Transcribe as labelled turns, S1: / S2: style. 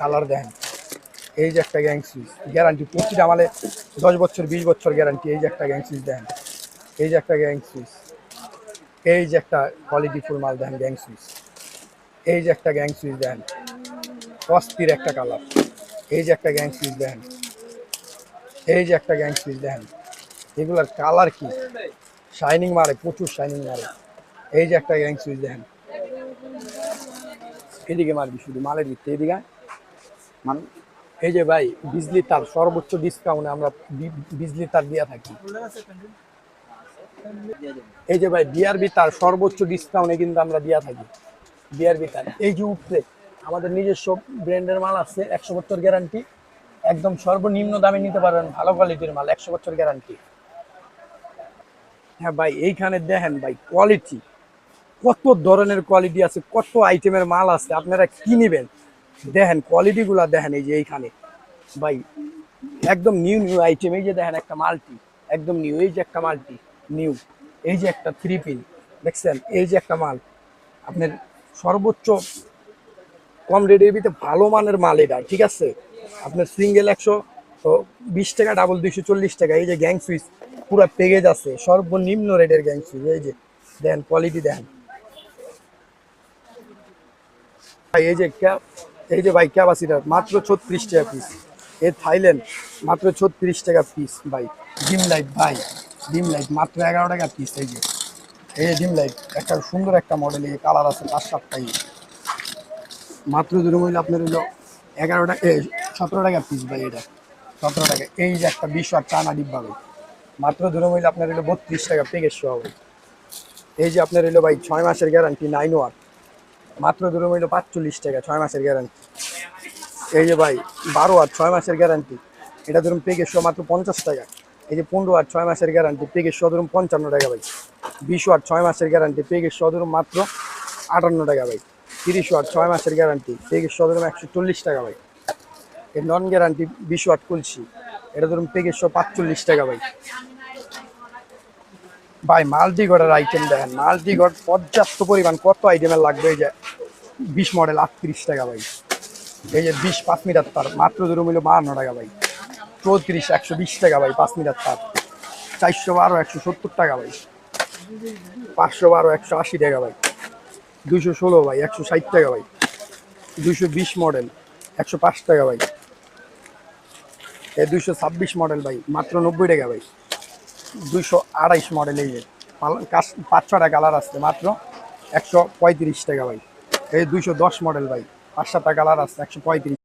S1: Colour দেখেন এই যে একটা গ্যাং গ্যারান্টি, প্রতিটা মালে দশ বছর, বিশ বছর গ্যারান্টি, এই যে একটা গ্যাং দেখেন এই যে একটা গ্যাং এই যে একটা কোয়ালিটি ফুল মাল দেখেন গ্যাং সুইচ এই যে একটা গ্যাং সুইচ দেখেন অস্থির একটা কালার। এই যে একটা গ্যাং সুইচ এই যে একটা গ্যাং সুইচ এগুলার কালার কি? শাইনিং মারে প্রচুর শাইনিং মারে এই যে একটা গ্যাং সুইচ এদিকে মারবি শুধু মালের দিক থেকে এদিকে। এই যে ভাই, বিজলি তার সর্বোচ্চ ডিসকাউন্টে আমরা বিজলি তার দিয়া থাকি। এই যে ভাই বিআরবি তার সর্বোচ্চ ডিসকাউন্টে কিন্তু আমরা দিয়া থাকি। বিআরবি তার। এই যে উপরে, আমাদের নিজস্ব ব্র্যান্ডের মাল আছে, একশো বছর গ্যারান্টি একদম সর্বনিম্ন দামে নিতে পারবেন, ভালো কোয়ালিটির মাল, একশো বছর গ্যারান্টি হ্যাঁ ভাই, এইখানে দেখেন ভাই কোয়ালিটি কত ধরনের কোয়ালিটি আছে, কত আইটেমের মাল আছে, আপনারা কি নেবেন? দেখেন কোয়ালিটিগুলো দেখেন এই যে এইখানে। ভাই, একদম নিউ নিউ আইটেম এই যে দেখেন একটা মাল্টি একদম নিউ এই যে একটা মাল্টি নিউ এই যে একটা থ্রি পিন দেখছেন? এই যে একটা মাল। আপনার সর্বোচ্চ কম রেটের ভিতরে ভালো মানের মাল এটা, ঠিক আছে? আপনার সিঙ্গেল একশো বিশ টাকা ডাবল দুইশো চল্লিশ টাকা, এই যে গ্যাং সুইচ পুরো পেগেজ আছে, সর্বনিম্ন রেটের গ্যাং সুইচ এই যে দেন কোয়ালিটি দেন এই যে এই যে ভাই ক্যাপাসিটার মাত্র ছত্রিশ টাকা পিস এ থাইল্যান্ড, মাত্র ছত্রিশ টাকা পিস ভাই। ডিম লাইট ভাই, ডিম লাইট, মাত্র এগারো টাকা পিস এই যে। এই ডিম লাইট, একটা সুন্দর একটা মডেল এই কালার আছে পাঁচ সাতটাই। মাত্র ধরুন হইলে আপনার হইল এগারো টাকা সতেরো টাকা পিস ভাই এটা। সতেরো টাকা, এই যে একটা বিশ আর টানা ডিব্বা ভাই মাত্র ধরুন হইলে আপনার হইল বত্রিশ টাকা প্যাকেজ সহ। এই যে আপনার হইল ভাই, ছয় মাসের গ্যারান্টি নাইন ওয়ান মাত্র ধরুন হইল পাঁচচল্লিশ টাকা, ছয় মাসের গ্যারান্টি এই যে ভাই, বারো আর ছয় মাসের গ্যারান্টি এটা ধরুন প্যাকেজ সহ মাত্র পঞ্চাশ টাকা। এই যে পনেরো আর ছয় মাসের গ্যারান্টি প্যাকেজ সহ ধরুন পঞ্চান্ন টাকা ভাই। বিশ আর ছয় মাসের গ্যারান্টি প্যাকেজ সহ ধরুন মাত্র আটান্ন টাকা ভাই। তিরিশ ওয়াট ছয় মাসের গ্যারান্টি প্যাকেজ সহ ধরুন একশো চল্লিশ টাকা ভাই। এই নন গ্যারান্টি বিশ ওয়াট কুলসি, এটা ধরুন প্যাকেজ সহ পাঁচচল্লিশ টাকা ভাই। ভাই মাল্টি গড়ের আইটেম দেখেন। মাল্টি গড় পর্যাপ্ত পরিমাণ কত আইটেমের লাগবে? এই যে বিশ মডেল আটত্রিশ টাকা ভাই। এই যে বিশ পাঁচ মিটার তার। মাত্র ধরুন মিলো বাহান্ন টাকা ভাই। চৌত্রিশ, একশো বিশ টাকা ভাই পাঁচ মিটার তার। চারশো বারো, একশো সত্তর টাকা ভাই। পাঁচশো বারো, একশো আশি টাকা ভাই। দুশো ষোলো ভাই, একশো ষাট টাকা ভাই। দুশো বিশ মডেল একশো পাঁচ টাকা ভাই। এ দুশো ছাব্বিশ মডেল ভাই, মাত্র নব্বই টাকা ভাই। দুইশো আড়াইশ মডেল এই যে। পাঁচ ছটা কালার আসছে মাত্র, একশো পঁয়ত্রিশ টাকা ভাই। এই দুইশো দশ মডেল ভাই, পাঁচ সাতটা কালার আসছে একশো পঁয়ত্রিশ।